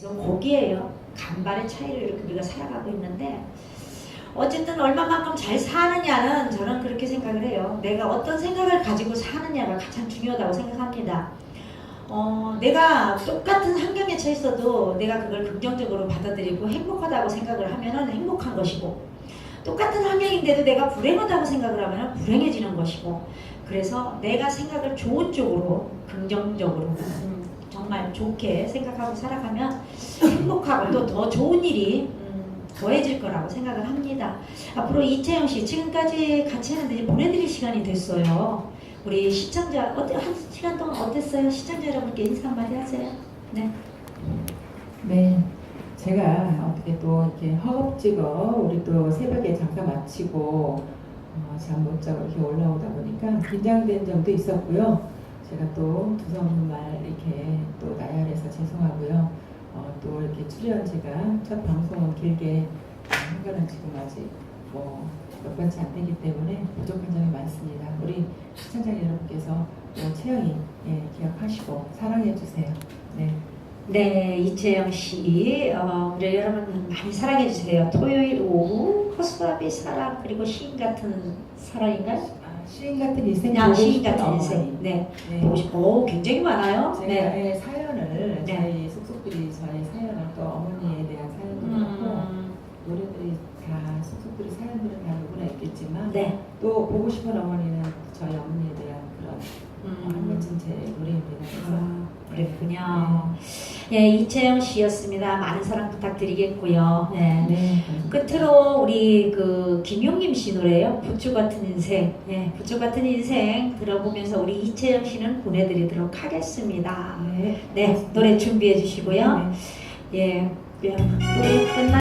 그래서 거기에요. 간발의 차이를 이렇게 우리가 살아가고 있는데 어쨌든 얼마만큼 잘 사느냐는 저는 그렇게 생각을 해요. 내가 어떤 생각을 가지고 사느냐가 가장 중요하다고 생각합니다. 어, 내가 똑같은 환경에 처했어도 내가 그걸 긍정적으로 받아들이고 행복하다고 생각을 하면은 행복한 것이고 똑같은 환경인데도 내가 불행하다고 생각을 하면 불행해지는 것이고 그래서 내가 생각을 좋은 쪽으로 긍정적으로 음, 정말 좋게 생각하고 살아가면 행복하고 또 더 좋은 일이 음, 더해질 거라고 생각을 합니다. 앞으로 이채영 씨 지금까지 같이 하는데 보내드릴 시간이 됐어요. 우리 시청자 어때 한 시간 동안 어땠어요? 시청자 여러분께 인사 한마디 하세요. 네. 네, 제가 어떻게 또 이렇게 허겁지겁 우리 또 새벽에 잠깐 마치고 어, 잠못 자고 이렇게 올라오다 보니까 긴장된 점도 있었고요. 제가 또 두성말 이렇게 또 나열해서 죄송하고요. 어, 또 이렇게 출연 제가 첫 방송은 길게 한 거는 지금 아직 뭐몇 번째 안 되기 때문에 부족한 점이 많습니다. 우리 시청자 여러분께서 또 채영이 예, 기억하시고 사랑해 주세요. 네. 네, 이채영 씨, 어, 우리 여러분 많이 사랑해 주세요. 토요일 오후 코스밥의 사랑 그리고 시인 같은 사랑인가요? 아, 시인 같은 인생 그냥 시인 같은. 인생. 네, 네. 보고 싶어. 오, 굉장히 많아요. 제가 네. 예, 사연을 네. 저희 속속들이 저희 사연을 또 어머니에 대한 사연도 그렇고 음, 노래들이 다 속속들이 사연들은 다 누구나 있겠지만 네. 또 보고 싶은 어머니는 저희 어머니에 대한 그런 어, 한 음, 번쯤 제 노래입니다. 그래서 아, 그랬군요. 예, 이채영 씨였습니다. 많은 사랑 부탁드리겠고요. 네. 네. 끝으로 우리 그 김용림 씨 노래요. 부추 같은 인생. 예, 부추 같은 인생 들어보면서 우리 이채영 씨는 보내드리도록 하겠습니다. 네. 네, 노래 준비해 주시고요. 네. 예, 노래 끝나.